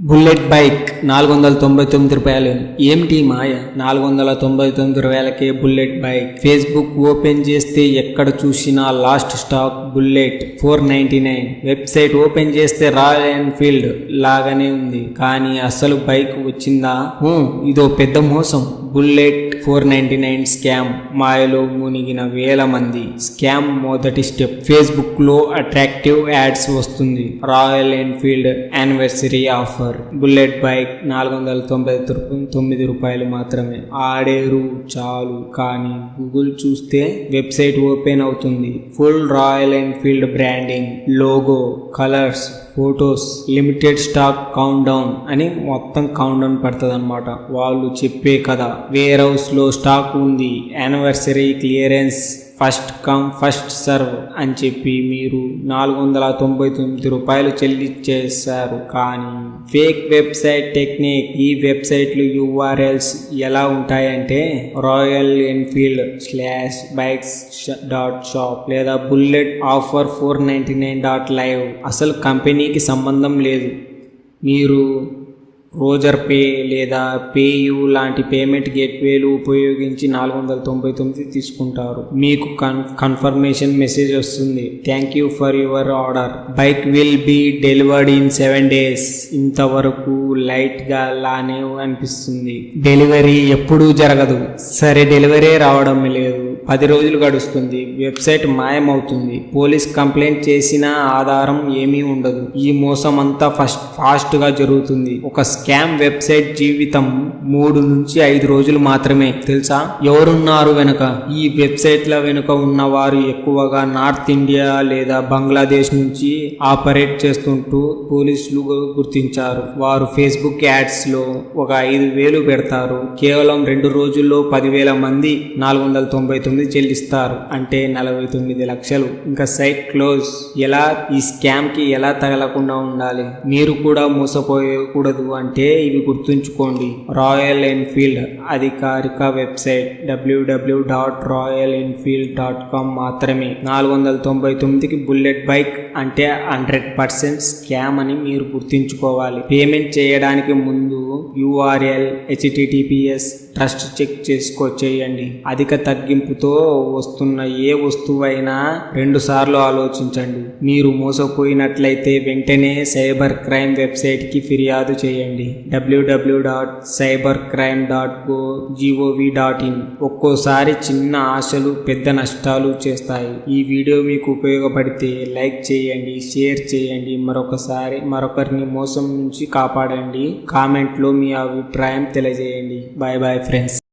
Bullet bike నాలుగు వందల తొంభై తొమ్మిది రూపాయలు. ఏమిటి మాయ? నాలుగు వందల తొంభై తొమ్మిది రూపాయలకే బుల్లెట్ బైక్. ఫేస్బుక్ ఓపెన్ చేస్తే ఎక్కడ చూసినా last stock bullet four ninety nine. Website open చేస్తే రాయల్ ఎన్ఫీల్డ్ లాగానే ఉంది. కానీ అసలు బైక్ వచ్చిందా? ఇదో పెద్ద మోసం. Bullet four ninety nine scam మాయలో మునిగిన వేల మంది. స్కామ్ మొదటి స్టెప్. ఫేస్బుక్లో అట్రాక్టివ్ యాడ్స్ వస్తుంది. Royal Enfield anniversary offer. Bullet bike నాలుగు వందల తొంభై తొమ్మిది రూపాయలు మాత్రమే. ఆడేరు చాలు. కానీ గూగుల్ చూస్తే వెబ్సైట్ ఓపెన్ అవుతుంది. Full Royal Enfield branding. Logo colours photos limited stock countdown అని మొత్తం కౌంట్ డౌన్ పడుతుంది అనమాట వాళ్ళు చెప్పే కథ వేర్ హౌస్లో స్టాక్ ఉంది anniversary clearance first come first serve అని చెప్పి మీరు నాలుగు వందల తొంభై తొమ్మిది రూపాయలు చెల్లించేశారు కానీ ఫేక్ వెబ్సైట్ టెక్నిక్ ఈ వెబ్సైట్లు యూఆర్ఎల్స్ ఎలా ఉంటాయంటే Royal Enfield slash bikes dot shop లేదా bullet offer four ninety nine dot live. అసలు కంపెనీకి సంబంధం లేదు. మీరు రోజర్ పే లేదా పేయూ లాంటి పేమెంట్ గేట్వేలు ఉపయోగించి నాలుగు వందల తొంభై తొమ్మిది తీసుకుంటారు. మీకు కన్ కన్ఫర్మేషన్ మెసేజ్ వస్తుంది. Thank you for your order. Bike will be delivered in seven days. ఇంతవరకు లైట్గా లానే అనిపిస్తుంది. డెలివరీ ఎప్పుడూ జరగదు. సరే డెలివరీ రావడం లేదు. పది రోజులు గడుస్తుంది. వెబ్సైట్ మాయమవుతుంది. పోలీస్ కంప్లైంట్ చేసిన ఆధారం ఏమీ ఉండదు. ఈ మోసం అంతా ఫస్ట్ ఫాస్ట్గా జరుగుతుంది. ఒక స్కామ్ వెబ్సైట్ జీవితం మూడు నుంచి ఐదు రోజులు మాత్రమే. తెలుసా? ఎవరున్నారు వెనుక? ఈ వెబ్సైట్ల వెనుక ఉన్న వారు ఎక్కువగా నార్త్ ఇండియా లేదా బంగ్లాదేశ్ నుంచి ఆపరేట్ చేస్తుంటూ పోలీసులు గుర్తించారు. వారు ఫేస్బుక్ యాడ్స్లో ఒక ఐదు వేలు పెడతారు. కేవలం రెండు రోజుల్లో పదివేల మంది నాలుగు వందల తొంభై తొమ్మిది చెల్లిస్తారు. అంటే నలభై తొమ్మిది లక్షలు. ఇంకా సైట్ క్లోజ్. ఎలా? ఈ స్కామ్కి ఎలా తగలకుండా ఉండాలి? మీరు కూడా మోసపోయకూడదు అంటే ఇవి గుర్తుంచుకోండి. రాయల్ ఎన్ఫీల్డ్ అధికారిక website W W dot Royal Enfield dot com మాత్రమే. నాలుగు వందల తొంభై తొమ్మిదికి బుల్లెట్ బైక్ అంటే హండ్రెడ్ పర్సెంట్ స్కామ్ అని మీరు గుర్తుంచుకోవాలి. పేమెంట్ చేయడానికి ముందు యూఆర్ఎల్ హెచ్టిటిపిఎస్ ట్రస్ట్ చెక్ చేసుకో చేయండి. అధిక తగ్గింపుతో వస్తున్న ఏ వస్తువైనా రెండు సార్లు ఆలోచించండి. మీరు మోసపోయినట్లయితే వెంటనే సైబర్ క్రైమ్ వెబ్సైట్కి ఫిర్యాదు చేయండి. W W dot cyber crime dot go G O V dot in ఒక్కోసారి చిన్న ఆశలు పెద్ద నష్టాలు చేస్తాయి. ఈ వీడియో మీకు ఉపయోగపడితే లైక్ చేయండి షేర్ చేయండి మరొకసారి మరొకరిని మోసం నుంచి కాపాడండి. కామెంట్లో మీ అభిప్రాయం తెలియజేయండి. Bye bye friends